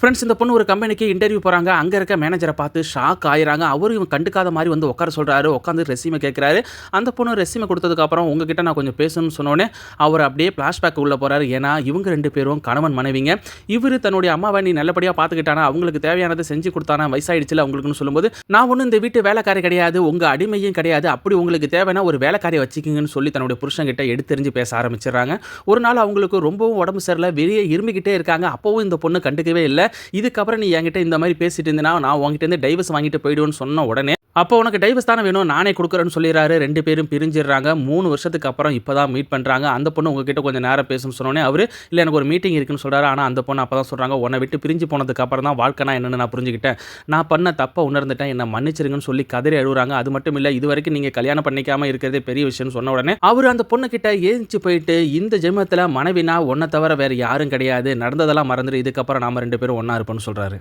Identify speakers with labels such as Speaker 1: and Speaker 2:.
Speaker 1: Friends இந்த பொண்ணு ஒரு கம்பெனிக்கு இன்டர்வியூ போகிறாங்க அங்கே இருக்க மேனேஜரை பார்த்து ஷாக் ஆயிராங்க அவரும் இவன் கண்டுக்காத மாதிரி வந்து உட்கார சொல்கிறாரு உட்காந்து ரெசியூமை கேட்குறாரு அந்த பொண்ணு ரெசியூமை கொடுத்ததுக்கப்புறம் உங்ககிட்ட நான் கொஞ்சம் பேசணும்னு சொன்னோடனே அவர் அப்படியே ஃப்ளாஷ்பேக் உள்ளே போகிறாரு ஏன்னா இவங்க ரெண்டு பேரும் கணவன் மனைவிங்க. இவர் தன்னுடைய அம்மாவை நீ நல்லபடியாக பார்த்துக்கிட்டானா? அவங்களுக்கு தேவையானதை செஞ்சு கொடுத்தானா? வயசாயிடுச்சுல அவங்களுக்குன்னு சொல்லும்போது நான் ஒன்றும் இந்த வீட்டு வேலைக்காரி கிடையாது. உங்கள் அடிமையும் கிடையாது. அப்படி உங்களுக்கு தேவைன்னா ஒரு வேலைக்காரியை வச்சுக்கிங்கன்னு சொல்லி தன்னுடைய புருஷன்கிட்ட எடுத்தெறிஞ்சு பேச ஆரம்பிச்சிடுறாங்க. ஒரு நாள் அவங்களுக்கு ரொம்பவும் உடம்பு சரியில்லை. வெளியே இருமிக்கிட்டே இருக்காங்க. அப்போவும் இந்த பொண்ணு கண்டுக்கவே இல்லை. இதுக்கப்புறம் நீ என்கிட்ட இந்த மாதிரி பேசிட்டு இருந்தேன்னா நான் உங்ககிட்ட இருந்து டைவர்ஸ் வாங்கிட்டு போயிடுவேன்னு சொன்ன உடனே அப்போ உனக்கு டைவர்ஸ் தானே வேணும்? நானே கொடுக்குறேன்னு சொல்லிடுறாரு. ரெண்டு பேரும் பிரிஞ்சிடுறாங்க. மூணு வருஷத்துக்கு அப்புறம் இப்போ தான் மீட் பண்ணுறாங்க அந்த பொண்ணு உங்ககிட்ட கொஞ்சம் நேரம் பேசணும்னு சொன்னோன்னே அவர் இல்லை எனக்கு ஒரு மீட்டிங் இருக்குன்னு சொல்கிறாரு ஆனால் அந்த பொண்ணு அப்போ தான் சொல்கிறாங்க உன்னை விட்டு பிரிஞ்சு போனதுக்கு அப்புறம் தான் வாழ்க்கைனா என்னென்னு நான் புரிஞ்சுக்கிட்டேன். நான் பண்ண தப்பை உணர்ந்துட்டேன். என்னை மன்னிச்சிருங்கன்னு சொல்லி கதறி அழுகுறாங்க அது மட்டும் இல்லை இது வரைக்கும் நீங்கள் கல்யாணம் பண்ணிக்காமல் இருக்கிறதே பெரிய விஷயம்னு சொன்ன உடனே அவர் அந்த பொண்ணுக்கிட்ட ஏஞ்சி போயிட்டு இந்த ஜென்மத்தில் மனைவினா ஒன்றை தவிர வேறு யாரும் கிடையாது. நடந்ததெல்லாம் மறந்துடு இதுக்கப்புறம் நாம் ரெண்டு பேரும் ஒன்றா இருப்போம்னு சொல்கிறாரு